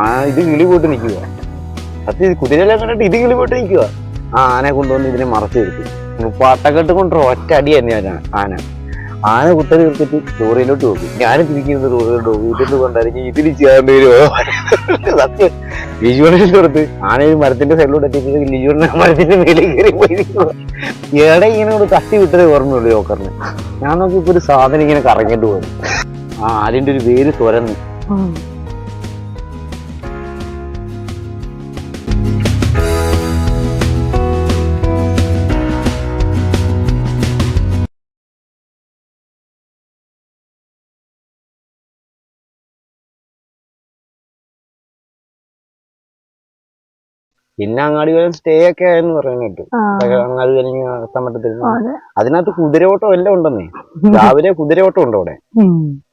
ആ ഇത് കിളി പോയിട്ട് നിൽക്കുക സത്യം കുതിരയെല്ലാം കണ്ടിട്ട് ഇത് കിളി പോയിട്ട് നിൽക്കുക ആ ആനയെ കൊണ്ടുവന്ന് ഇതിനെ മറച്ചു നിർത്തി പാട്ടക്കെട്ട് കൊണ്ട് ഒറ്റ അടി തന്നെയാണ് ആന. ആന കുത്തൽ നിർത്തിട്ട് ലോറിയിലോട്ട് പോകും ഞാനും തിരിക്കുന്നത് ലോറിയിലോട്ട് പോകും ഇതിൽ കൊണ്ടായിരിക്കും ഇതിന് ചെയ്യാണ്ട് വരുമോ? സത്യം. ലിജുവണിന്റെ അടുത്ത് ആന ഈ മരത്തിന്റെ സൈഡിലോട്ട് എത്തിയപ്പോഴത്തേക്ക് ലിജുവണ്ണ മരത്തിന്റെ മേലെ കയറി പോയി എടെ ഇങ്ങനെ ഒരു തട്ടി വിട്ടതേ ഓർമ്മയുള്ളൂ യോക്കറിന് ഞാൻ നോക്കി ഒരു സാധനം ഇങ്ങനെ കറങ്ങിട്ട് പോകുന്നു ആ അതിന്റെ ഒരു വേര് തുരന്ന്. പിന്നെ അങ്ങാടി വരെ സ്റ്റേ ഒക്കെ ആയെന്ന് പറയുന്നത് കേട്ടു അങ്ങാടി കഴിഞ്ഞ് എത്താൻ അതിനകത്ത് കുതിരയോട്ടം എല്ലാം ഉണ്ടെന്നേ. രാവിലെ കുതിരയോട്ടം ഉണ്ട് അവിടെ.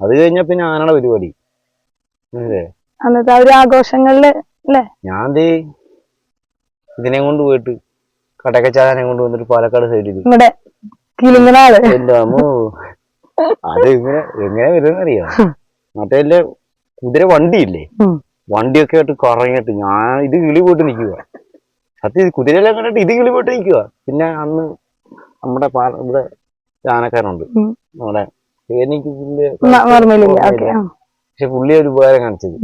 അത് കഴിഞ്ഞാ പിന്നെ ആനയുടെ പരിപാടി. അന്നത്തെ ആ ഒരു ആഘോഷങ്ങളിൽ ഞാൻ ദേ ഇതിനെ കൊണ്ട് പോയിട്ട് കടക്കച്ചാനെ കൊണ്ട് വന്നിട്ട് പാലക്കാട് സൈഡിൽ നമ്മുടെ കിളിങ്ങനാൾ എന്റെ അമ്മോ. അത് ഇങ്ങനെ എങ്ങനെ വരുമെന്നറിയാം? മറ്റേ കുതിര വണ്ടിയില്ലേ. വണ്ടിയൊക്കെ ആയിട്ട് കറങ്ങിയിട്ട് ഞാൻ ഇത് കിളി പോയിട്ട് നിൽക്കുക സത്യം ഇത് കുതിരയെല്ലാം കണ്ടിട്ട് ഇത് കിളി പോയിട്ട് നിൽക്കുക പിന്നെ അന്ന് നമ്മുടെ പാല ഇവിടെ ചാനക്കാരുണ്ട്. നമ്മുടെ എനിക്ക്. പക്ഷെ പുള്ളി ഒരു ഉപകാരം കാണിച്ചത്.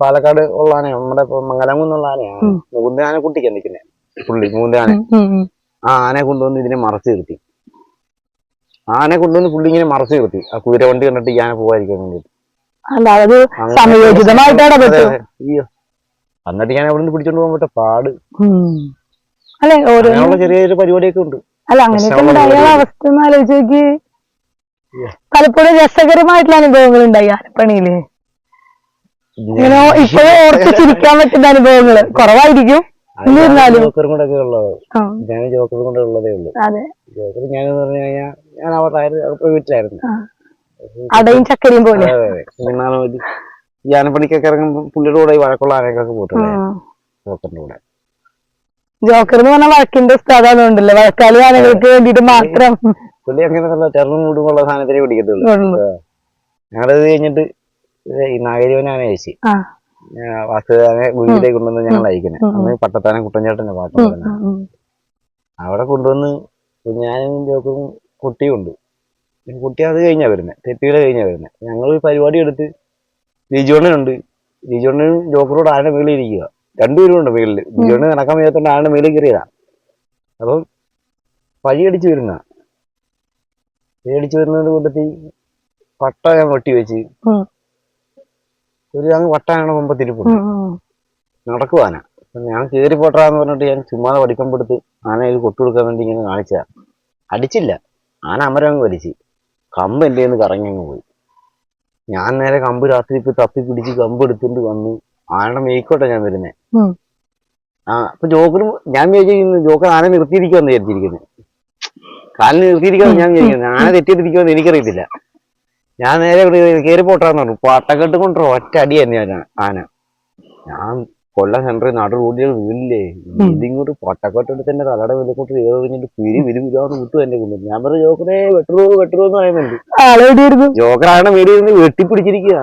പാലക്കാട് ഉള്ള ആനയാണ് നമ്മുടെ മംഗലംകുന്നുള്ള ആനയാണ് ആന കുട്ടിക്കാൻ നിൽക്കുന്നത് പുള്ളി മൂന്ന് ആന. ആ ആനയെ കൊണ്ടുവന്ന് ഇതിനെ മറച്ചു നിർത്തി. ആനയെ കൊണ്ടുവന്ന് പുള്ളി ഇങ്ങനെ മറച്ചു നിർത്തി. ആ കുതിര വണ്ടി കണ്ടിട്ട് ഈ ആന പോകാതിരിക്കാൻ വേണ്ടിട്ട് അല്ല അത് സമയോചിതമായിട്ടാണ് പറ്റും? എന്നിട്ട് ഞാൻ അവിടെ നിന്ന് പിടിച്ചോണ്ട് പോകാൻ പറ്റ പാട്. അല്ലെ ഓരോ ചെറിയ ചെറിയ പരിപാടിയൊക്കെ ഉണ്ട്. അല്ല അങ്ങനെയൊക്കെ ഉണ്ടായ. അവസ്ഥ ഒന്ന് ആലോചിച്ച് നോക്കി. Yeah. പലപ്പോഴും രസകരമായിട്ടുള്ള അനുഭവങ്ങൾ ഉണ്ടായി ആലപ്പണിയിൽ ഇങ്ങനെ ഇപ്പോഴും ഓർത്ത് ചിരിക്കാൻ പറ്റുന്ന അനുഭവങ്ങൾ കുറവായിരിക്കും എന്നിരുന്നാലും. ജോക്കറും കൂടെ ഉള്ളത്. ഞാൻ ജോക്കറും കൂടെ ഉള്ളതേ ഉള്ളൂ. ജോക്കർ ഞാൻ പറഞ്ഞു കഴിഞ്ഞാൽ ഞാൻ അവിടെ വീട്ടിലായിരുന്നു. അടയും ചക്കരയും പോലെ. ആനപ്പണിക്കൊക്കെ ഇറങ്ങുമ്പോൾ പുള്ളിയുടെ കൂടെ വഴക്കുള്ള ആനയൊക്കെ പോയിട്ടുണ്ട് ജോക്കറിന്റെ കൂടെ. ജോക്കർ എന്ന് പറഞ്ഞാൽ വഴക്കിന്റെ ഉസ്താദാന്നുണ്ടല്ലോ വഴക്കാലി ആനകൾക്ക് വേണ്ടിട്ട് മാത്രം. പുള്ളി അങ്ങനെ ചെറുതും കൂടുമുള്ള സാധനത്തിനെ പിടിക്കത്തുള്ളൂ. ഞങ്ങളത് കഴിഞ്ഞിട്ട് നാഗരിവനാണ് ആ. വാസുദേവനെ ഗുരുവിലേക്ക് കൊണ്ടുവന്ന് ഞങ്ങൾ അയക്കുന്നത്. അന്ന് പട്ടത്താനെ കുട്ടഞ്ചേട്ടന്റെ പാട്ട്. അവിടെ കൊണ്ടുവന്ന് ഞാനും ജോക്കറും കുട്ടിയുണ്ട് പിന്നെ കുട്ടി അത് കഴിഞ്ഞാ വരുന്നത് തെറ്റുകൾ കഴിഞ്ഞാ വരുന്നത് ഞങ്ങൾ ഒരു പരിപാടി എടുത്ത് ലിജോണനുണ്ട് ലിജോണനും ജോക്കറോട് ആരുടെ മേളിൽ ഇരിക്കുക. രണ്ടുപേരും ഉണ്ട് മേളിൽ. ലിജോണ് നടക്കാൻ വയ്യാത്തോണ്ട് ആരുടെ മേളിൽ കയറിയതാ. അപ്പം പഴിയടിച്ച് വരുന്ന പഴിയടിച്ച് വരുന്നത് കൂട്ടത്തിൽ പട്ട ഞാൻ വെട്ടി വെച്ച്. ഒരു അങ്ങ് വട്ടാണ് കൊമ്പത്തിരിപ്പുണ്ട്. നടക്കുവാന ഞാൻ കയറി പോട്ടാന്ന് പറഞ്ഞിട്ട് ഞാൻ ചുമ്മാതെ വടിക്കമ്പെടുത്ത് ആനയിൽ കൊട്ടുകൊടുക്കാൻ വേണ്ടി ഇങ്ങനെ കാണിച്ചാ അടിച്ചില്ല. ആന അമരം അങ്ങ് വലിച്ച്. കമ്പ് എന്റെ നിന്ന് കറങ്ങിങ്ങ് പോയി. ഞാൻ നേരെ കമ്പ് രാത്രി ഇപ്പൊ തപ്പി പിടിച്ച് കമ്പ് എടുത്തിട്ട് വന്ന് ആനയുടെ മേയ്ക്കോട്ടെ ഞാൻ വരുന്നേ. ആ അപ്പൊ ജോക്കറും ഞാൻ വിചാരിച്ചിരിക്കുന്നു ജോക്കർ ആന നിർത്തിയിരിക്കുമെന്ന് വിചാരിച്ചിരിക്കുന്നത് കാലിന് നിർത്തിയിരിക്കാന്ന് ഞാൻ വിചാരിക്കുന്നത് ആന തെറ്റിയിരിക്കുമെന്ന് എനിക്കറിയത്തില്ല. ഞാൻ നേരെ കയറി പോട്ടാന്ന് പറഞ്ഞു. പട്ടക്കെട്ട് കൊണ്ടുവരും ഒറ്റ അടി ഞാൻ ആന. ഞാൻ കൊല്ലം സെന്റർ നാട് റോഡിൽ വീണില്ലേ. ഇതിങ്ങോട്ട് പൊട്ടക്കെട്ട് തന്നെ തലയുടെ വിലക്കോട്ട് കയറി കഴിഞ്ഞിട്ട് പിരി വിരി വിരാന്ന് വിട്ടു എന്റെ കൊണ്ടു ഞാൻ പറഞ്ഞു ജോക്കറെ വെട്ടറോ വെട്ടറോ എന്ന് പറയുന്നുണ്ട്. ജോക്കറാണ് വീട് നിന്ന് വെട്ടിപ്പിടിച്ചിരിക്കുക.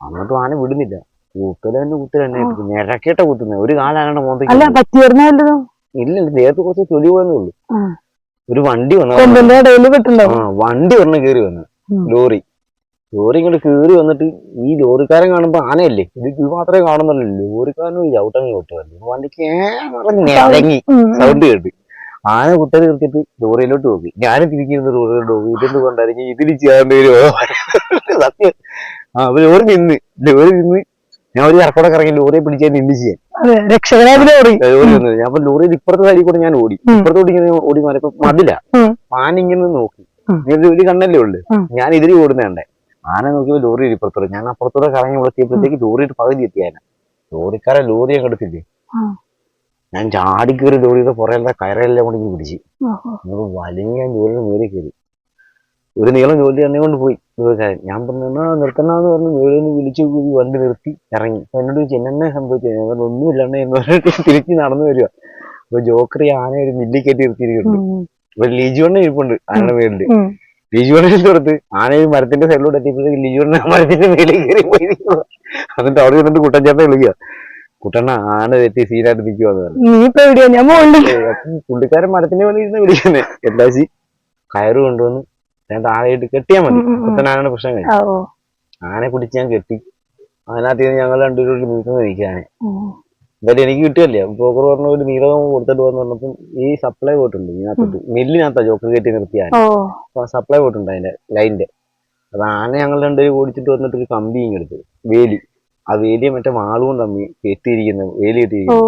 അങ്ങോട്ട് ആന വിടുന്നില്ല. കുത്തല തന്നെ കുത്തല തന്നെ. നിരക്കേട്ട കുത്തുന്നത് ഒരു കാലാണ് മോന്തയ്ക്ക് ഇല്ല നേരത്തെ കുറച്ച് തൊലി പോയെന്നേ ഉള്ളൂ. ഒരു വണ്ടി വന്നു. വണ്ടി വന്ന് കയറി വന്നു. ലോറി. ലോറി ഇങ്ങോട്ട് കീറി വന്നിട്ട് ഈ ലോറിക്കാരൻ കാണുമ്പോ ആനയല്ലേ? ഇത് ഇത് മാത്രമേ കാണുന്നുള്ളൂ. ലോറിക്കാരനും ചവിട്ടങ്ങി വിട്ടുവല്ലേ വണ്ടിക്ക് ഇറങ്ങി ഉം, ഉം. സൗണ്ട് കേട്ട്. ആന കുട്ടി നിർത്തിയിട്ട് ലോറിയിലോട്ട് നോക്കി ഞാനും തിരിക്കുന്ന ലോറിയിലോട്ട് നോക്കി ഇതെന്ത് കൊണ്ടായിരിക്കും? ഇതിന് ചെയ്യാൻ വരുമോ സത്യം. ആ അപ്പൊ ലോറി നിന്ന്. ലോറി നിന്ന്. ഞാൻ ഒരു കറക്കോടെ കറങ്ങി ലോറിയെ പിടിച്ചാൽ നിന്ന് ചെയ്യാൻ. ലോറി വന്നത് ഞാൻ അപ്പൊ ലോറിയിൽ ഇപ്പുറത്തെ സൈഡിൽ കൂടെ ഞാൻ ഓടി. ഇപ്പുറത്തോട്ട് ഇങ്ങനെ ഓടി മാറിയപ്പോ മതില. ആന ഇങ്ങനെ നോക്കി. ഒരു കണ്ണല്ലേ ഉള്ളു. ഞാൻ ഇതിൽ ഓടുന്നേണ്ടേ ആന നോക്കിയപ്പോ ലോറി ഇപ്പുറത്തൂടെ ഞാൻ അപ്പുറത്തൂടെ കറങ്ങി വിളത്തിയപ്പോഴത്തേക്ക് ലോറിയുടെ പകുതി എത്തിയാന ലോറിക്കാരെ ലോറി അങ്ങ് എടുത്തില്ലേ? ഉം. ഞാൻ ചാടി കയറി ലോറിയുടെ പുറയിലെ കയറെല്ലാം കൊണ്ട് പിടിച്ച്. വലിയ വലിഞ്ഞ ഞാൻ ജോലിയുടെ മേലെ കയറി. ഒരു നീളം ജോലി തന്നെ കൊണ്ട് പോയി. ജോലിക്കാരൻ ഞാൻ പറഞ്ഞു "എന്നാ നിർത്തണമെന്ന് പറഞ്ഞ്. മേളിൽ നിന്ന് വിളിച്ചു കൂടി വണ്ടി നിർത്തി ഇറങ്ങി. അപ്പൊ എന്നോട് ചോദിച്ചു എന്നെ സംഭവിച്ചത് ഞാൻ പറഞ്ഞു ഒന്നുമില്ലെണ്ണ എന്ന് പറഞ്ഞിട്ട് തിരിച്ച് നടന്നു വരിക. അപ്പൊ ജോക്കറി ആന ഒരു മില്ലി കയറ്റി നിർത്തിയിരിക്കുന്നുണ്ട്. അപ്പൊ ലിജുവണ്ണ ഇരിപ്പുണ്ട് ആനയുടെ മേളിൽ ഉം. തൊടുത്ത് അടുത്ത് ആന ഈ മരത്തിന്റെ സൈഡിലൂടെ എത്തിയപ്പോഴത്തേക്ക് ലിജുവണ്ണ മരത്തിന്റെ മേളിൽ കയറി പോയി. എന്നിട്ട് അവിടെ ഇരുന്നിട്ട് കുട്ടൻചേട്ടനെ വിളിക്കുക. കുട്ടണ്ണ ആന തെറ്റി സീനായിട്ട് നിൽക്കുവാന്ന് പുള്ളിക്കാരൻ മരത്തിന്റെ വേണ്ടി ഇരുന്ന് വിളിക്കുന്നത് എന്താച്ചി? കയറ് കൊണ്ടുവന്ന് ഞാൻ താഴെയിട്ട് കെട്ടിയാ മതി. ആനയുടെ പ്രശ്നം കഴിഞ്ഞു. ആനെ കുടിച്ച് ഞാൻ കെട്ടി. അതിനകത്ത് ഞങ്ങൾ രണ്ടുപേരും നിൽക്കുന്നത് നിൽക്കാനെ ഉം. എന്തായാലും എനിക്ക് കിട്ടുകയല്ല. ജോക്കർ പറഞ്ഞ ഒരു നീലകം കൊടുത്തിട്ട് വന്ന് പറഞ്ഞപ്പം ഈ സപ്ലൈ പോയിട്ടുണ്ട് ഇതിനകത്തോട്ട്. മില്ലിനകത്താ ജോക്കർ കയറ്റി നിർത്തിയാൽ സപ്ലൈ പോയിട്ടുണ്ട് അതിന്റെ ലൈനിന്റെ അത് ആന ഞങ്ങൾ രണ്ടുപേരും ഓടിച്ചിട്ട് വന്നിട്ട് ഒരു കമ്പി ഇങ്ങെടുത്ത് വേലി. ആ വേലിയെ മറ്റേ വാളുകൊണ്ട് തമ്മി കെട്ടിയിരിക്കുന്നു വേലി കെട്ടിയിരിക്കുന്നു.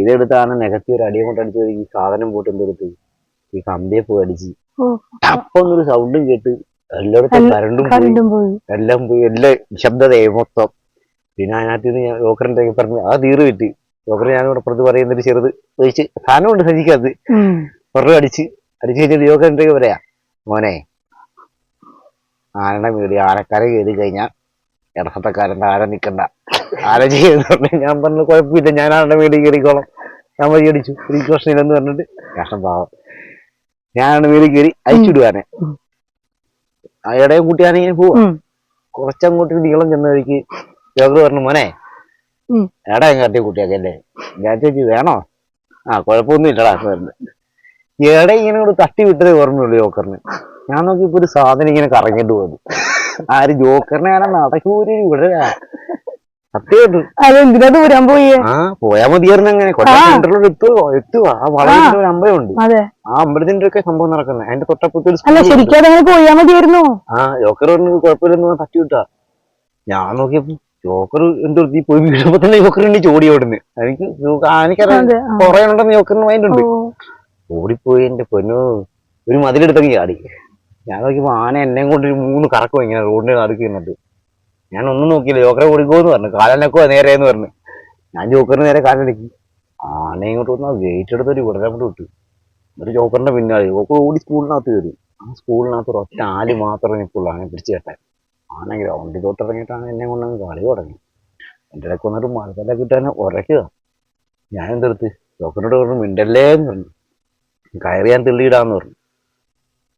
ഇതെടുത്ത് ആന നികത്തി ഒരു അടിയെ കൊണ്ട് അടിച്ചു ഈ സാധനം പോയിട്ട് എന്തെടുത്ത് ഈ കമ്പിയെ പോയി അടിച്ച്. അപ്പം ഒരു സൗണ്ടും കേട്ട് എല്ലായിടത്തും എല്ല- കരണ്ടും പോയി. എല്ലാം പോയി. എല്ലാ ശബ്ദതയെ മൊത്തം. പിന്നെ അതിനകത്ത് നിന്ന് ഞാൻ ജോക്കറിന്റെ കൈ പറഞ്ഞു ആ തീർ വിറ്റ്. ജോക്കർ ഞാനിവിടെ പുറത്ത് പറയുന്നൊരു ചെറുത് ഒഴിച്ച് സാധനമുണ്ട് സജിക്കകത്ത്. പുറത്ത് അടിച്ച് അടിച്ച് കഴിച്ചിട്ട് യോഗ എന്തൊക്കെ പറയാ മോനെ ആനയുടെ വീട് ആനക്കര കയറി കഴിഞ്ഞാൽ ഇടത്തക്കാരൻ ആരെ നിൽക്കണ്ട ആന ചെയ്യുന്ന ഞാൻ പറഞ്ഞു കുഴപ്പമില്ല ഞാൻ ആരുടെ വീട് കയറിക്കോളാം. ഞാൻ വഴി അടിച്ചു. എനിക്ക് പ്രശ്നമില്ലെന്ന് പറഞ്ഞിട്ട് കഷ്ടം പാവം. ഞാനാണ് വീട് കയറി അയച്ചിടുവാനെ ഇടയും കൂട്ടിയാണെങ്കിൽ പോവാ. കുറച്ചങ്ങോട്ട് നീളം ചെന്ന വഴിക്ക് ജോക്കർ പറഞ്ഞു മോനെ. എടാ കട്ടി കുട്ടിയാക്കല്ലേ ഞാൻ ചേച്ചി വേണോ? ആ കുഴപ്പമൊന്നും ഇല്ലടാ എന്ന് എടാ ഇങ്ങനെ കൂടെ തട്ടി വിട്ടതേ ഓർമ്മയുള്ളൂ ജോക്കറിന്. ഞാൻ നോക്കിയപ്പോ ഒരു സാധനം ഇങ്ങനെ കറങ്ങിട്ട് പോകുന്നു ആര് ജോക്കറിനെ ഞാൻ നടക്കൂരി വിടരാ സത്യമായിട്ടും പോയേ? ആ മതിയായിരുന്നു അങ്ങനെ. കൊല്ലം ആ. എത്തുവോ? ആ വളവിന്റെ ഒരു അമ്പലമുണ്ട്. ആ അമ്പലത്തിന്റെ ഒക്കെ സംഭവം നടക്കുന്നത്. അതിന്റെ തൊട്ടപ്പുറത്ത്. പോയാ മതിയായിരുന്നു? ആ ജോക്കർ പറഞ്ഞു കുഴപ്പമില്ലെന്ന് തട്ടി വിട്ടാ. ഞാൻ നോക്കിയപ്പോ ജോക്കർ എന്തോ ഈ പോയി വീഴുമ്പോ തന്നെ ജോക്കറിന്റെ ചോടി ഓടുന്നു. എനിക്ക് എനിക്കറിയാം കൊറേ ഉണ്ടെന്ന് ജോക്കറിന് മൈൻഡ് ഉണ്ട്. ഓടിപ്പോയി എന്റെ പൊന്നു ഒരു മതിലെടുത്തങ്ങ് ചാടി. ഞാൻ നോക്കിയപ്പോ ആന എന്നെ കൊണ്ട് ഒരു മൂന്ന് കറക്കും ഇങ്ങനെ റോഡിന്റെ നടുക്ക് നിന്നിട്ട് ഞാൻ ഒന്നും നോക്കിയില്ല ജോക്കറെ ഓടിക്കോന്ന് പറഞ്ഞു. കാലനക്കോ നേരെ എന്ന് പറഞ്ഞു. ഞാൻ ജോക്കറിന് നേരെ കാലടിക്കി ആന ഇങ്ങോട്ട് വന്നാൽ എടുത്ത് ഒരു വിടരം കൊണ്ട് വിട്ടു. ഒരു ജോക്കറിന്റെ പിന്നാലെ ജോക്കർ ഓടി സ്കൂളിനകത്ത് കയറി. ആ സ്കൂളിനകത്ത് ഒറ്റ ആൽ മാത്രമേ ഇപ്പോൾ ആനെ പിടിച്ചു കെട്ടാൻ. ആന ഗ്രൗണ്ടിൽ തൊട്ട് ഇറങ്ങിയിട്ടാണ് എന്നെ കൊണ്ടങ്ങ് കളി തുടങ്ങി. എന്റെ ഇടയ്ക്ക് വന്നിട്ട് മഴത്തല്ല കിട്ടാൻ ഉരയ്ക്കുക. ഞാൻ എന്തെടുത്ത്? ജോക്കറിനോട് പറഞ്ഞു മിണ്ടല്ലേ? എന്ന് പറഞ്ഞു. കയറിയാൻ തെള്ളിയിടാന്ന് പറഞ്ഞു.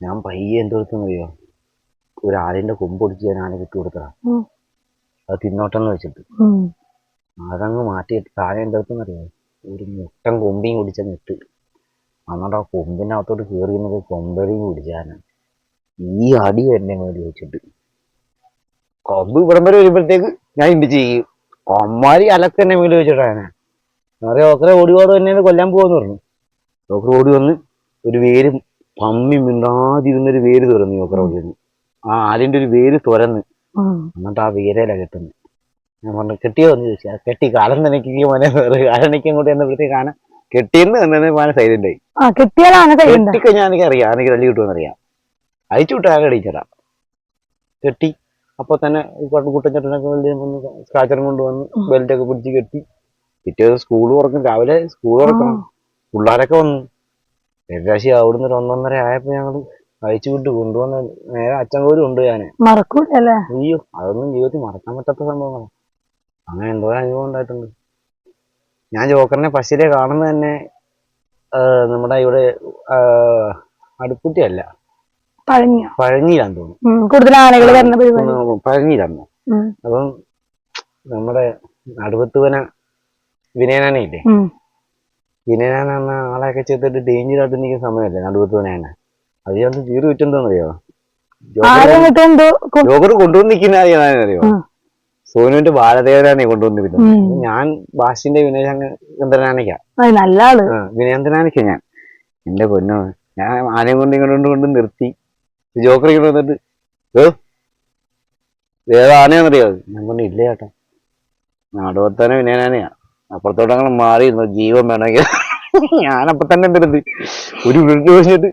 ഞാൻ പയ്യെ എന്തെടുത്തെന്നറിയോ? ഒരു ആലിന്റെ കൊമ്പ് ഒടിച്ച് ഞാൻ ആന കിട്ടി കൊടുത്തതാ. അത് തിന്നോട്ടെന്ന് വെച്ചിട്ട്. അതങ്ങ് മാറ്റിയിട്ട് താഴെ എന്തെടുത്തെന്നറിയോ? ഒരു മുട്ടൻ കൊമ്പിയും കുടിച്ചങ്ങ് ഇട്ട്. അന്നോട് ആ കൊമ്പിനകത്തോട്ട് കയറിയുന്നത് കൊമ്പടിയും കുടിച്ചാനാണ് ഈ അടി എന്നെ മേടി വെച്ചിട്ട്. കൊമ്പ് ഇവിടം വരെ വരുമ്പോഴത്തേക്ക് ഞാൻ ഇടിച്ച് ചെയ്യും? കൊമ്മാരി അലക്ക് എന്നെ മേടി വെച്ചിട്ടാണ് അറിയാം ഓക്കറെ ഓടി തന്നെയാണ് കൊല്ലാൻ പോവാന്ന് പറഞ്ഞു. ഓക്കർ ഓടി വന്ന് ഒരു വേര് പമ്മി മിണ്ടാതിരുന്നൊരു വേര് തുറന്നു ഓക്കറെ ഓടി വന്ന് ആ ആലിന്റെ ഒരു വേര് തുറന്ന്. എന്നിട്ട് ആ വീരയില കെട്ടുന്നത് ഞാൻ പറഞ്ഞു കെട്ടിയോ? എന്ന് ചോദിച്ചാൽ "ആ, കെട്ടി. കാലം നനയ്ക്കുക മോനെ? കാലനയ്ക്ക് അങ്ങോട്ട് എന്നപ്പോഴത്തേക്ക് ആന കെട്ടിയെന്ന് തന്നെ മാന സൈലന്റ് ആയി കെട്ടിക്കഴിഞ്ഞാൽ എനിക്ക് അറിയാം. എനിക്ക് തല്ലി കിട്ടുമെന്ന് അറിയാം. അയച്ചു വിട്ടാ അടിച്ചടാ കെട്ടി. അപ്പൊ തന്നെ കുട്ടഞ്ചേട്ടനൊക്കെ വലിയ സ്ക്രാച്ചറും കൊണ്ടുവന്ന് ബെൽറ്റ് ഒക്കെ പിടിച്ച് കെട്ടി. പിറ്റേ ദിവസം സ്കൂൾ തുറക്കും. രാവിലെ സ്കൂൾ തുറക്കണം. പിള്ളേരൊക്കെ വന്നു. ഏകദേശം അവിടുന്ന് ഒരു ഒന്നൊന്നര ആയപ്പോ ഞങ്ങൾ അയച്ചു വിട്ട് കൊണ്ടുവന്ന നേരെ അച്ഛൻ കോലും ഉണ്ട് ഞാൻ മറക്കൂലല്ലേ അയ്യോ അതൊന്നും ജീവിതത്തിൽ മറക്കാൻ പറ്റാത്ത സംഭവങ്ങളാണ് അങ്ങനെ എന്തോ അനുഭവം ഉണ്ടായിട്ടുണ്ട്. ഞാൻ ജോക്കറിനെ പശിലെ കാണുന്ന തന്നെ നമ്മുടെ ഇവിടെ അടുപ്പുറ്റിയല്ല പഴഞ്ഞ തോന്നുന്നു. കൂടുതൽ ആനകൾ വരുന്ന പരിപാടി. അപ്പം നമ്മുടെ നടുവത്തുവന വിനയനാനയില്ലേ. വിനയനാന എന്ന ആളെയൊക്കെ ചെയ്തിട്ട് ഡേഞ്ചർ ആയിട്ട് നിൽക്കുന്ന സമയമല്ലേ നടുവത്തുവനാന അത് ഞാൻ തീരെ വിറ്റെന്തോന്നറിയോ ജോഗർ കൊണ്ടുവന്ന് നിൽക്കുന്ന അറിയോ. സോനുവിന്റെ ബാലദേവനാണ് കൊണ്ടുവന്നിരുന്നത്. ഞാൻ ബാഷിന്റെ വിനയചന്ദ്രനാനയ്ക്ക. നല്ല ആൾ. വിനയചന്ദ്രനാനയ്ക്ക ഞാൻ. എന്റെ പൊന്നോ ഞാൻ ആനയും കൊണ്ട് ഇങ്ങോട്ട് കൊണ്ട് നിർത്തി. ജോക്കർ ഇങ്ങനെ വന്നിട്ട് ഏ ഏത് ഞാൻ പറഞ്ഞു ഇല്ല ചേട്ടാ നാടുവത്താന വിനയനാനയാ അപ്പുറത്തോട്ട് അങ്ങനെ മാറിയിരുന്നു ജീവൻ വേണമെങ്കിൽ. ഞാനപ്പൊ തന്നെ എന്തെടുത്ത് ഒരു മിനിറ്റ് കഴിഞ്ഞിട്ട്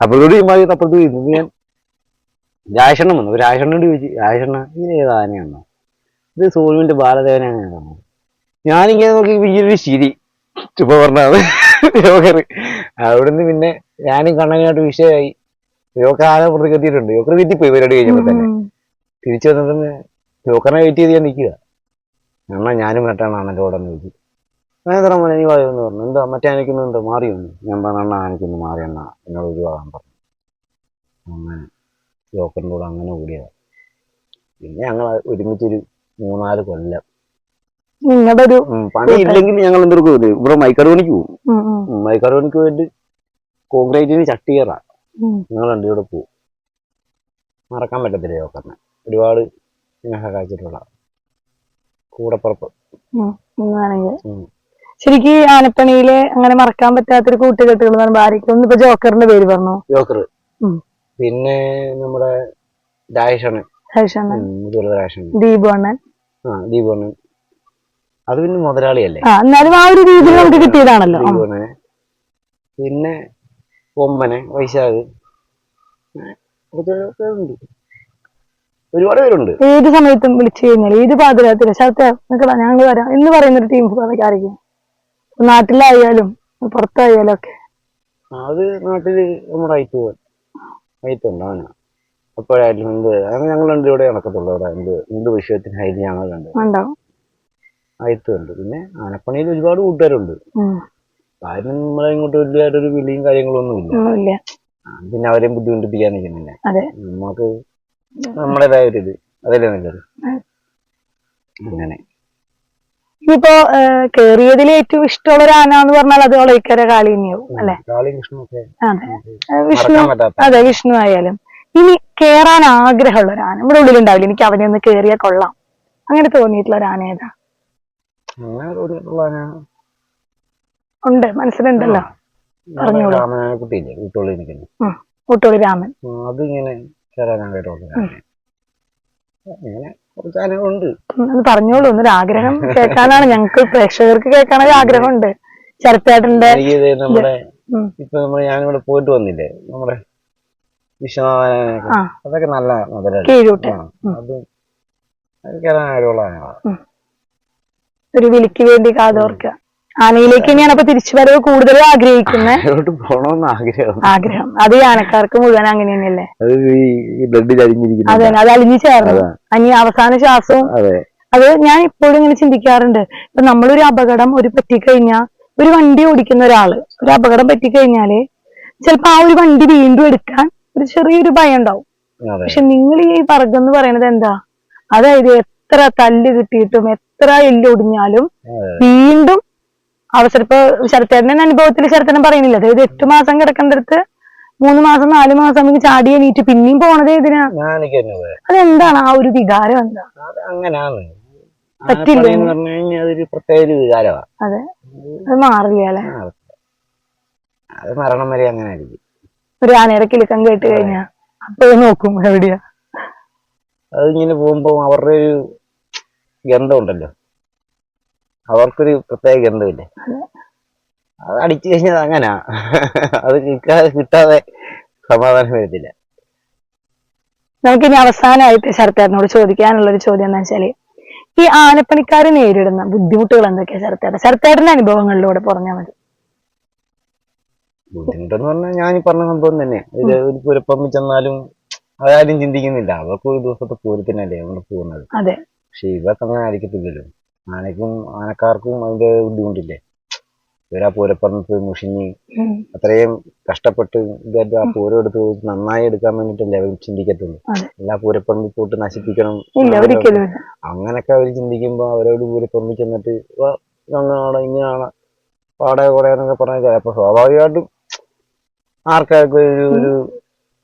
അപ്പുറത്തോട്ട് മാറി അപ്പുറത്ത് ഇരുന്നു ഞാൻ രാജേഷണ്ണം വന്നു. രാജേഷണ്ണോട് ചോദിച്ചു രാജേഷണ്ണ ഇത് ഏത് ആനയാണോ ഇത് സോനുവിന്റെ ബാലദേവനാണ് ഞാനിങ്ങനെ നോക്കി വലിയൊരു ശരി ചുപ്പ പറഞ്ഞാണ് യോക്കർ അവിടുന്ന് പിന്നെ ഞാനും കണ്ണനായിട്ട് വിഷയമായി. യോക്കർ ആന പുറത്തേക്ക് എത്തിയിട്ടുണ്ട് യോക്കർ വീട്ടിൽ പോയി പരിപാടി കഴിഞ്ഞപ്പോ തന്നെ. തിരിച്ചു വന്നിട്ട് യോക്കറിനെ വെയിറ്റ് ചെയ്ത് ഞാൻ നിൽക്കുക എന്നാ ഞാനും മറ്റാണ് കൂടെ എന്ന് ചോദിച്ചു എത്ര മോനെ നീ വായു? എന്ന് പറഞ്ഞു. എന്താ മറ്റേ ആനയ്ക്കുന്നുണ്ട് വന്നു ഞാൻ പറഞ്ഞ അണ്ണ ആനയ്ക്കൊന്ന് മാറി അണ്ണ. എന്നോട് ഒഴിവാകാൻ പറഞ്ഞു. അങ്ങനെ യോക്കറിന്റെ കൂടെ അങ്ങനെ കൂടിയതാണ് പിന്നെ ഞങ്ങൾ ഒരുമിച്ചൊരു മൂന്നാൽ കൊല്ലം. നിങ്ങളുടെ ഒരു പണി ഇല്ലെങ്കിൽ ഞങ്ങൾ എന്തൊരു ഇവിടെ മൈക്കാട് പണിക്ക് പോകും മൈക്കാട് പണിക്ക് പോയിട്ട് കോൺക്രീറ്റിന് ചട്ടി രണ്ടു കൂടെ പോവും. മറക്കാൻ പറ്റത്തില്ല ജോക്കറിനെ ഒരുപാട് എന്നെ സഹായിച്ചിട്ടുള്ള കൂടപ്പുറപ്പ്. ശരിക്കും ആനപ്പണിയിൽ അങ്ങനെ മറക്കാൻ പറ്റാത്തൊരു കൂട്ടുകെട്ടുകൾ എന്ന് പറയുമ്പോൾ ആരൊക്കെ ഒന്ന് ഇപ്പൊ ജോക്കറിന്റെ പേര് പറഞ്ഞു? ജോക്കർ പിന്നെ നമ്മുടെ രാജേഷണ് ദീപു അണ്ണൻ. അത് പിന്നെ മുതലാളിയല്ലേ? എന്നാലും ആ ഒരു രീതിയിൽ നമുക്ക് കിട്ടിയതാണല്ലോ. പിന്നെ ഒമ്മനെ വൈശാഖ്. ഉണ്ട്. ഒരുപാട് പേരുണ്ട്. ഏത് സമയത്തും വിളിച്ചു കഴിഞ്ഞാൽ ഏത് പാതിരാത്രി ശരത്തെ നിൽക്കടാ ഞങ്ങൾ വരാം എന്ന് പറയുന്ന ഒരു ടീം ആയിരിക്കും നാട്ടിലായാലും പുറത്തായാലും ഒക്കെ. അത് നാട്ടിൽ നമ്മുടെ ഐറ്റ് പോകാൻ ഐറ്റ് ഉണ്ട് അപ്പോഴായാലും എന്ത് അങ്ങനെ ഞങ്ങൾ രണ്ടു ഇവിടെ നടക്കത്തുള്ളൂ ഇവിടെ എന്ത് എന്ത് വിഷയത്തിനായാലും ഞങ്ങൾ രണ്ട് ഉണ്ടാവും. ഐറ്റും ഉണ്ട് പിന്നെ ആനപ്പണിയിൽ ഒരുപാട് കൂട്ടുകാരുണ്ട്. ആരും നമ്മളെ ഇങ്ങോട്ട് വലിയൊരു വിളിയും കാര്യങ്ങളൊന്നും ഇല്ല. പിന്നെ അവരെയും ബുദ്ധിമുട്ടിപ്പിക്കാൻ നിൽക്കുന്നില്ല. നമുക്ക് നമ്മുടേതായ ഒരു ഇത്. അതല്ലേ നല്ലത്? അങ്ങനെ. ഇനിയിപ്പോ കേറിയതിൽ ഏറ്റവും ഇഷ്ടമുള്ള ഒരു ആന എന്ന് പറഞ്ഞാൽ അത് ഒളയിക്കര കാളി തന്നെയാവും അല്ലെ? വിഷ്ണു അതെ വിഷ്ണു ആയാലും. ഇനി കേറാൻ ആഗ്രഹമുള്ള ഒരു ആന നമ്മുടെ ഉള്ളിലുണ്ടാവില്ല. എനിക്ക് അവനെ ഒന്ന് കേറിയാ കൊള്ളാം. അങ്ങനെ തോന്നിയിട്ടുള്ള ഒരു ആന ഏതാ ഉണ്ട് മനസ്സിലുണ്ടല്ലോ. പറഞ്ഞോളൂ. കുട്ടിയില്ലേ? വീട്ടുള്ളിൽ നിൽക്കുന്നു ഉം. രാമൻ. അതിങ്ങനെ അത് പറഞ്ഞോളൂ ഒന്നൊരു ആഗ്രഹം കേൾക്കാനാണ് ഞങ്ങൾക്ക് പ്രേക്ഷകർക്ക് കേൾക്കാനൊരു ആഗ്രഹമുണ്ട്. ശരത്തേട്ടന്റെ നമ്മുടെ. ഇപ്പൊ നമ്മൾ ഞാനിവിടെ പോയിട്ട് വന്നില്ലേ? നമ്മുടെ വിശ്വനാഥനൊക്കെ അതൊക്കെ നല്ല മുതലാണ് ഒരു വിളിക്ക് വേണ്ടി കാതോർക്കുക. ആനയിലേക്ക് തന്നെയാണ് അപ്പൊ തിരിച്ചു വരവ് കൂടുതൽ ആഗ്രഹിക്കുന്നത് ആഗ്രഹം. ആഗ്രഹം. അത് യാനക്കാർക്ക് ആനക്കാർക്ക് മുഴുവൻ അങ്ങനെ തന്നെയല്ലേ അത് ഈ ബ്ലഡിൽ അരിഞ്ഞിരിക്കുന്നു അതെ അത് അലിഞ്ഞു ചേർന്നു. അനി അവസാന ശ്വാസവും അതെ. അത് ഞാൻ ഇപ്പോഴും ഇങ്ങനെ ചിന്തിക്കാറുണ്ട്. ഇപ്പൊ നമ്മളൊരു അപകടം ഒരു പറ്റിക്കഴിഞ്ഞാൽ ഒരു വണ്ടി ഓടിക്കുന്ന ഒരാൾ ഒരു അപകടം പറ്റിക്കഴിഞ്ഞാൽ ചിലപ്പോ ആ ഒരു വണ്ടി വീണ്ടും എടുക്കാൻ ഒരു ചെറിയൊരു ഭയം ഉണ്ടാവും. പക്ഷെ നിങ്ങൾ ഈ വർഗം എന്ന് പറയുന്നത് എന്താ? അതായത് എത്ര തല്ല് കിട്ടിയിട്ടും എത്ര എല്ലൊടിഞ്ഞാലും വീണ്ടും അവസരം ഇപ്പൊ ശരത്തേട്ടന്റെ അനുഭവത്തിൽ ശരത്തേട്ടൻ പറയുന്നില്ല. അതായത് എട്ട് മാസം കിടക്കേണ്ടടുത്ത് മൂന്ന് മാസം നാല് മാസം നമുക്ക് ചാടി എണീറ്റ് പിന്നെയും പോണത് ഇതിനാ എനിക്ക് പോയത് അതെന്താണ് ആ ഒരു വികാരം എന്താ? അങ്ങനാണ് പറ്റില്ല. അതൊരു പ്രത്യേക ഒരു വികാരമാണ് അതെ. അത് മാറില്ല അല്ലെ? അത് മരണം വരെ അങ്ങനെ ആയിരിക്കും ഒരു ആനയുടെ കേട്ട് കഴിഞ്ഞാ അപ്പൊ നോക്കും എവിടെയാ. അതിങ്ങനെ പോകുമ്പോ അവരുടെ ഒരു ഗന്ധം ഉണ്ടല്ലോ അവർക്കൊരു പ്രത്യേക ഗന്ധമില്ലേ അത്. അടിച്ചു കഴിഞ്ഞാൽ അങ്ങനാ. അത് കിട്ടാതെ കിട്ടാതെ സമാധാനം വരത്തില്ല. നമുക്കിനി അവസാനമായിട്ട് ശരത്തേട്ടനോട് ചോദിക്കാനുള്ള ഒരു ചോദ്യം എന്താ വെച്ചാൽ ഈ ആനപ്പണിക്കാർ നേരിടുന്ന ബുദ്ധിമുട്ടുകൾ എന്തൊക്കെയാ ശരത്തേട്ടൻ ശരത്തേട്ടന്റെ അനുഭവങ്ങളിലൂടെ പറഞ്ഞാൽ മതി. ബുദ്ധിമുട്ടെന്ന് പറഞ്ഞാൽ ഞാൻ ഈ പറഞ്ഞ സംഭവം തന്നെ ഇത് ഒരു പുരപ്പമ്പ് ചെന്നാലും അതാരും ചിന്തിക്കുന്നില്ല. അവർക്ക് ഒരു ദിവസത്തെ പൂരത്തിനല്ലേ നമ്മൾ പോകുന്നത്. പക്ഷെ ഇവർക്ക് അങ്ങനെ ആയിരിക്കത്തില്ലല്ലോ. ആനയ്ക്കും ആനക്കാർക്കും അതിന്റെ ബുദ്ധിമുട്ടില്ലേ? ഇവരാ പൂരപ്പറമ്പ് മുഷിഞ്ഞ് അത്രയും കഷ്ടപ്പെട്ട് ഇതായിട്ട് ആ പൂരം എടുത്ത് നന്നായി എടുക്കാൻ വേണ്ടിട്ടല്ലേ അവർ ചിന്തിക്കത്തുള്ളൂ. എല്ലാ പൂരപ്പറമ്പിൽ പോയിട്ട് നശിപ്പിക്കണം അങ്ങനൊക്കെ അവർ ചിന്തിക്കുമ്പോ അവരോട് പൂരപ്പറമ്പിൽ ചെന്നിട്ട് "വാ, അങ്ങനെയാണ് ഇങ്ങനെയാണ് പാടെ കുറെ എന്നൊക്കെ പറഞ്ഞാൽ ചിലപ്പോ സ്വാഭാവികമായിട്ടും ആർക്കാർക്കും ഒരു ഒരു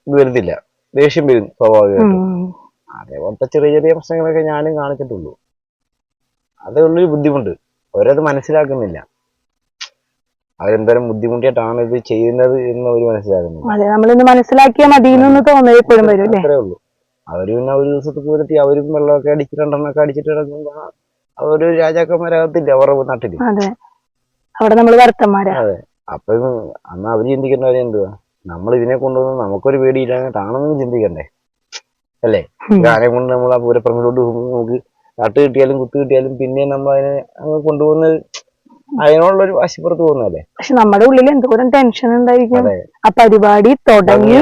ഇത് വരുന്നില്ല. ദേഷ്യം വരും സ്വാഭാവികമായിട്ടും. അതേപോലത്തെ ചെറിയ ചെറിയ പ്രശ്നങ്ങളൊക്കെ ഞാനും കാണിച്ചിട്ടുള്ളൂ അതേ ഉള്ളൊരു ബുദ്ധിമുട്ട്. അവരത് മനസ്സിലാക്കുന്നില്ല. അവരെന്തോരം ബുദ്ധിമുട്ടിയിട്ടാണ് ഇത് ചെയ്യുന്നത് എന്ന് അവർ മനസ്സിലാക്കുന്നില്ല. അതെ നമ്മളിന്ന് മനസ്സിലാക്കിയാൽ മതി എന്നൊന്ന് തോന്നുന്നത് എപ്പോഴും വരും അല്ലേ? അത്രേ ഉള്ളൂ. അവർ പിന്നെ ഒരു ദിവസത്തെ പൂരത്തി അവരും വെള്ളമൊക്കെ അടിച്ച് രണ്ടെണ്ണമൊക്കെ അടിച്ചിട്ട് കിടക്കുമ്പോ അവർ രാജാക്കന്മാരാകത്തില്ല അവരുടെ നാട്ടിൽ? അതെ. അവിടെ നമ്മൾ വർത്തന്മാരാ അപ്പൊ ഇത് അന്ന് അവർ ചിന്തിക്കേണ്ട കാര്യം എന്തുവാ? നമ്മൾ ഇതിനെ കൊണ്ടുവന്ന് നമുക്കൊരു പേടിയില്ലാഞ്ഞിട്ടാണെന്ന് ചിന്തിക്കണ്ടേ? അല്ലേ? ആരെ കൊണ്ട് നമ്മൾ ആ പൂരപ്പറമ്പിലോട്ട് പോകുമ്പോൾ നമുക്ക് തട്ട് കിട്ടിയാലും കുത്ത് കിട്ടിയാലും പിന്നെ നമ്മൾ അതിനെ അങ്ങ് കൊണ്ടുപോകുന്നത് അതിനോടുള്ളൊരു വശപ്പുറത്ത് പോകുന്നതല്ലേ? പക്ഷെ നമ്മുടെ ഉള്ളിൽ എന്തോരം ടെൻഷൻ ഉണ്ടായിരിക്കും. ആ പരിപാടി തുടങ്ങി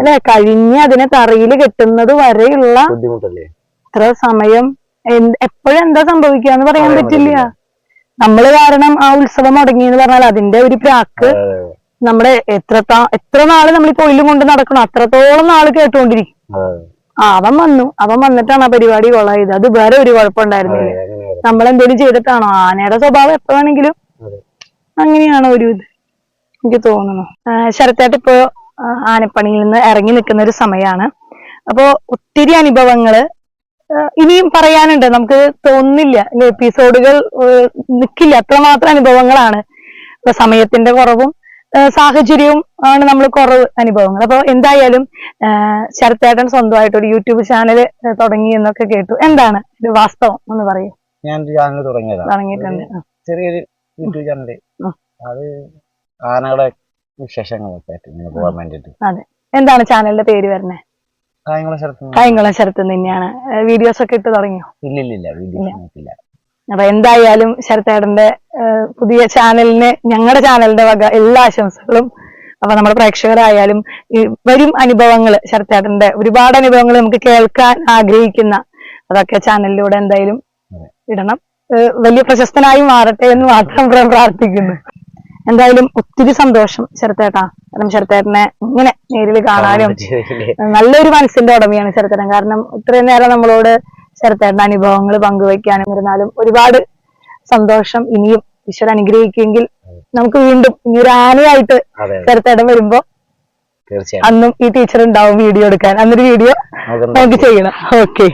അല്ലെ? കഴിഞ്ഞ് അതിനെ തറയിൽ കെട്ടുന്നത് വരെയുള്ള ബുദ്ധിമുട്ടല്ലേ? ഇത്ര സമയം എപ്പോഴെന്താ എന്ന് പറയാൻ പറ്റില്ല. നമ്മൾ കാരണം ആ ഉത്സവം മുടങ്ങി എന്ന് പറഞ്ഞാൽ അതിന്റെ ഒരു പ്രാക്ക് നമ്മുടെ എത്ര എത്ര നാൾ നമ്മൾ ഈ കൊണ്ട് നടക്കണം? അത്രത്തോളം നാൾ കേട്ടുകൊണ്ടിരിക്കും. ആ അവൻ വന്നു. അവൻ വന്നിട്ടാണ് ആ പരിപാടി കൊള്ളായത് അത് വേറെ ഒരു കുഴപ്പമുണ്ടായിരുന്നില്ല. നമ്മളെന്തേലും ചെയ്തിട്ടാണോ? ആനയുടെ സ്വഭാവം എപ്പോ വേണമെങ്കിലും അങ്ങനെയാണ് ഒരു ഇത്. എനിക്ക് തോന്നുന്നു. ശരത്തായിട്ട് ഇപ്പോ ആനപ്പണിയിൽ നിന്ന് ഇറങ്ങി നിൽക്കുന്ന ഒരു സമയമാണ്. അപ്പോ ഒത്തിരി അനുഭവങ്ങൾ ഇനിയും പറയാനുണ്ട്. നമുക്ക് തോന്നുന്നില്ല. എപ്പിസോഡുകൾ നിൽക്കില്ല അത്രമാത്രം അനുഭവങ്ങളാണ്. ഇപ്പൊ സമയത്തിന്റെ കുറവും സാഹചര്യവും ആണ് നമ്മൾ കുറവ് അനുഭവങ്ങൾ. അപ്പൊ എന്തായാലും ശരത്തേട്ടൻ സ്വന്തമായിട്ട് ഒരു യൂട്യൂബ് ചാനൽ തുടങ്ങി എന്നൊക്കെ കേട്ടു. എന്താണ് ഇത് വാസ്തവം എന്ന് പറയൂ. ഞാൻ ചാനൽ തുടങ്ങിയതാണ് തുടങ്ങിയിട്ടുണ്ട്. ചെറിയൊരു യൂട്യൂബ് ചാനൽ. അത് ആനകളുടെ വിശേഷങ്ങളൊക്കെ ആയിട്ട് ഇങ്ങനെ പോകാൻ വേണ്ടിട്ട് അതെ. എന്താണ് ചാനലിന്റെ പേര് വരുന്നത് കായംകുളം ശരത്ത് കായംകുളം ശരത്ത് തന്നെയാണ് വീഡിയോസ് ഒക്കെ ഇട്ട് തുടങ്ങിയോ? ഇല്ലില്ലില്ല വീഡിയോ നോക്കില്ല അപ്പൊ എന്തായാലും ശരത്തേടന്റെ പുതിയ ചാനലിന് ഞങ്ങളുടെ ചാനലിന്റെ വക എല്ലാ ആശംസകളും. അപ്പൊ നമ്മുടെ പ്രേക്ഷകരായാലും ഈ വരും അനുഭവങ്ങൾ ശരത്തേടന്റെ ഒരുപാട് അനുഭവങ്ങൾ നമുക്ക് കേൾക്കാൻ ആഗ്രഹിക്കുന്ന അതൊക്കെ ചാനലിലൂടെ എന്തായാലും ഇടണം. വലിയ പ്രശസ്തനായി മാറട്ടെ എന്ന് മാത്രം പ്രാർത്ഥിക്കുന്നു. എന്തായാലും ഒത്തിരി സന്തോഷം ശരത്തേട്ടാ. കാരണം ശരത്തേട്ടനെ ഇങ്ങനെ നേരിൽ കാണാനും നല്ലൊരു മനസ്സിന്റെ ഉടമയാണ് ശരത്തേട്ടൻ. കാരണം ഇത്രയും നേരം നമ്മളോട് ശരത്തേട്ടന്റെ അനുഭവങ്ങൾ പങ്കുവയ്ക്കാനും എന്നിരുന്നാലും ഒരുപാട് സന്തോഷം ഇനിയും ഈശ്വരൻ അനുഗ്രഹിക്കുമെങ്കിൽ നമുക്ക് വീണ്ടും ഇനി ഒരു ആനയായിട്ട് അതെ ശരത്തേട്ടൻ വരുമ്പോ അന്നും ഈ ടീച്ചർ ഉണ്ടാവും വീഡിയോ എടുക്കാൻ. അന്നൊരു വീഡിയോ നമുക്ക് ചെയ്യണം. ഓക്കെ